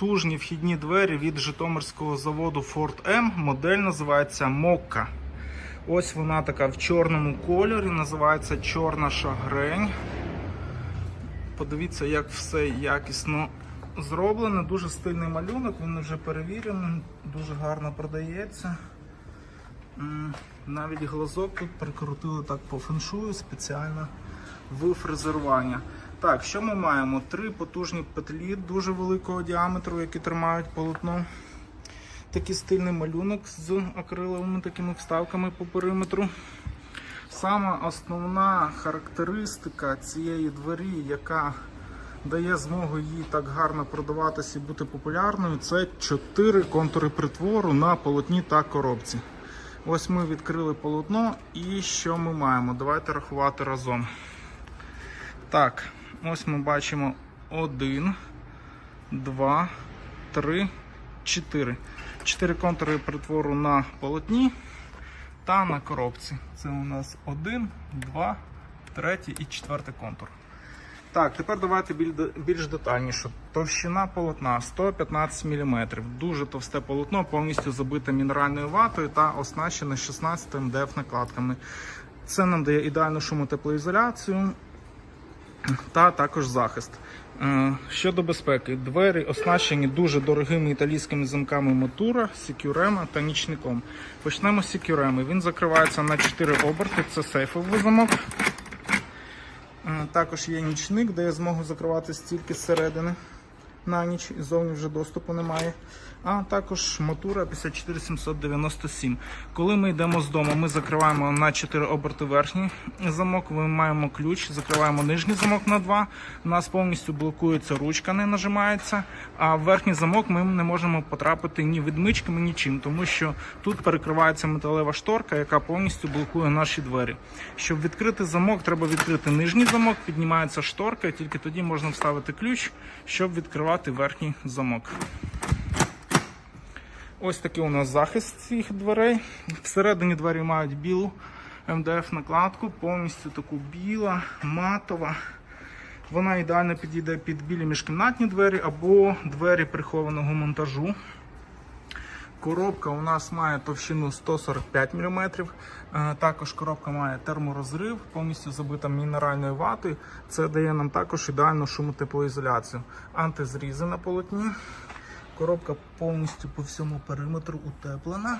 потужні вхідні двері від Житомирського заводу Ford M. Модель називається Мокка. Ось вона така в чорному кольорі, називається Чорна шагрень. Подивіться, як все якісно зроблено. Дуже стильний малюнок, він вже перевірений, дуже гарно продається. Навіть глазок тут прикрутили так по феншую спеціально в фрезерування. Так, що ми маємо? Три потужні петлі дуже великого діаметру, які тримають полотно. Такий стильний малюнок з акриловими такими вставками по периметру. Сама основна характеристика цієї двері, яка дає змогу їй так гарно продаватися і бути популярною, це чотири контури притвору на полотні та коробці. Ось ми відкрили полотно, і що ми маємо? Давайте рахувати разом. Так, ось ми бачимо один, два, три, чотири. Чотири контури притвору на полотні та на коробці. Це у нас один, два, третій і четвертий контур. Так, тепер давайте більш детальніше. Товщина полотна 115 мм. Дуже товсте полотно, повністю забите мінеральною ватою та оснащене 16 МДФ накладками. Це нам дає ідеальну шумотеплоізоляцію та також захист. Е, Щодо безпеки, двері оснащені дуже дорогими італійськими замками Мотура, Securema та нічником. Почнемо з Securema. Він закривається на 4 оберти, це сейфовий замок. Е, Також є нічник, де я зможу закриватися тільки зсередини на ніч, і зовні вже доступу немає. А також Мотура 54797. Коли ми йдемо з дому, ми закриваємо на 4 оберти верхній замок, ми маємо ключ, закриваємо нижній замок на 2. У нас повністю блокується ручка, не нажимається. А в верхній замок ми не можемо потрапити ні відмичками, нічим, тому що тут перекривається металева шторка, яка повністю блокує наші двері. Щоб відкрити замок, треба відкрити нижній замок, піднімається шторка, і тільки тоді можна вставити ключ, щоб відкривати верхній замок. Ось такий у нас захист цих дверей. Всередині двері мають білу МДФ накладку, повністю таку біла, матова. Вона ідеально підійде під білі міжкімнатні двері або двері прихованого монтажу. Коробка у нас має товщину 145 мм. Е, Також коробка має терморозрив, повністю забита мінеральною ватою. Це дає нам також ідеальну шумотеплоізоляцію. Антизрізи на полотні. Коробка повністю по всьому периметру утеплена.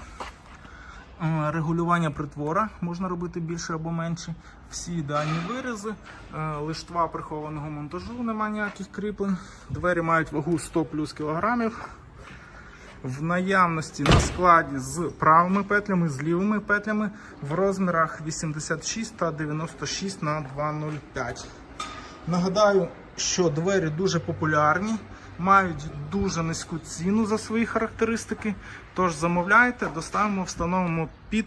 Е, Регулювання притвора можна робити більше або менше. Всі ідеальні вирізи, Е, лиштва прихованого монтажу, немає ніяких кріплень. Двері мають вагу 100 плюс кілограмів. В наявності на складі з правими петлями, з лівими петлями в розмірах 86 та 96 на 205. Нагадаю, що двері дуже популярні, мають дуже низьку ціну за свої характеристики. Тож замовляйте, доставимо, встановимо під.